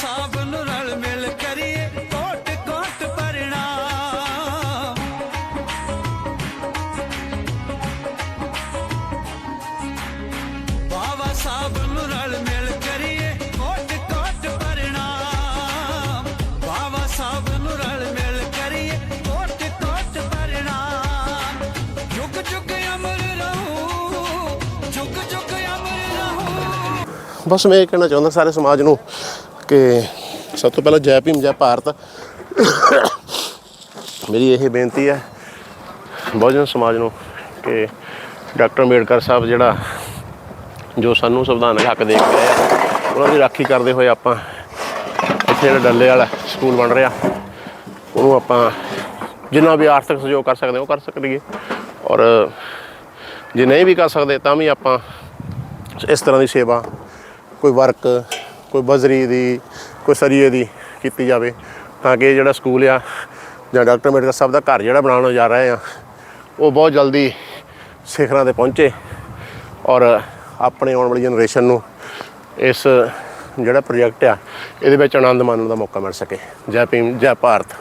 ਸਾਹਿਬ ਨੂੰ ਰਲ ਮਿਲ ਕਰੀਏ, ਕੋਟ ਕੋਟ ਪ੍ਰਣਾਮ। ਬਾਬਾ ਸਾਹਿਬ ਨੂੰ ਰਲ ਮਿਲ ਕਰੀਏ, ਕੋਟ ਕੋਟ ਪ੍ਰਣਾਮ। ਬਾਬਾ ਸਾਹਿਬ ਨੂੰ ਰਲ ਮਿਲ ਕਰੀਏ, ਕੋਟ ਕੋਟ ਪ੍ਰਣਾਮ। ਜੁਗ ਜੁਗ ਅਮਰ ਰਹੂ, ਜੁਗ ਜੁਗ ਅਮਰ ਰਹੂ। ਬਸ ਮੈਂ ਇਹ ਕਹਿਣਾ ਚਾਹੁੰਦਾ, ਸਾਰੇ ਸਮਾਜ ਨੂੰ ਕਿ ਸਭ ਤੋਂ ਪਹਿਲਾਂ ਜੈ ਭੀਮ, ਜੈ ਭਾਰਤ। ਮੇਰੀ ਇਹ ਬੇਨਤੀ ਹੈ ਬਹੁਜਨ ਸਮਾਜ ਨੂੰ ਕਿ ਡਾਕਟਰ ਅੰਬੇਡਕਰ ਸਾਹਿਬ ਜਿਹੜਾ, ਜੋ ਸਾਨੂੰ ਸੰਵਿਧਾਨਕ ਹੱਕ ਦੇ ਕੇ ਆ, ਉਹਨਾਂ ਦੀ ਰਾਖੀ ਕਰਦੇ ਹੋਏ ਆਪਾਂ ਇੱਥੇ ਜਿਹੜਾ ਡੱਲੇ ਵਾਲਾ ਸਕੂਲ ਬਣ ਰਿਹਾ, ਉਹਨੂੰ ਆਪਾਂ ਜਿੰਨਾ ਵੀ ਆਰਥਿਕ ਸਹਿਯੋਗ ਕਰ ਸਕਦੇ ਉਹ ਕਰ ਸਕੀਏ ਔਰ ਜੇ ਨਹੀਂ ਵੀ ਕਰ ਸਕਦੇ, ਤਾਂ ਵੀ ਆਪਾਂ ਇਸ ਤਰ੍ਹਾਂ ਦੀ ਸੇਵਾ, ਕੋਈ ਵਰਕ ਕੋਈ ਬਜ਼ਰੀ ਦੀ, ਕੋਈ ਸਰੀਏ ਦੀ ਕੀਤੀ ਜਾਵੇ ਤਾਂ ਕਿ ਇਹ ਜਿਹੜਾ ਸਕੂਲ ਆ ਜਾਂ ਡਾਕਟਰ ਅੰਬੇਡਕਰ ਸਾਹਿਬ ਦਾ ਘਰ ਜਿਹੜਾ ਬਣਾਉਣ ਜਾ ਰਹੇ ਆ, ਉਹ ਬਹੁਤ ਜਲਦੀ ਸਿਖਰਾਂ ਤੇ ਪਹੁੰਚੇ ਔਰ ਆਪਣੇ ਆਉਣ ਵਾਲੀ ਜਨਰੇਸ਼ਨ ਨੂੰ ਇਸ ਜਿਹੜਾ ਪ੍ਰੋਜੈਕਟ ਆ, ਇਹਦੇ ਵਿੱਚ ਆਨੰਦ ਮਾਣਨ ਦਾ ਮੌਕਾ ਮਿਲ ਸਕੇ। ਜੈ ਭੀਮ, ਜੈ ਭਾਰਤ।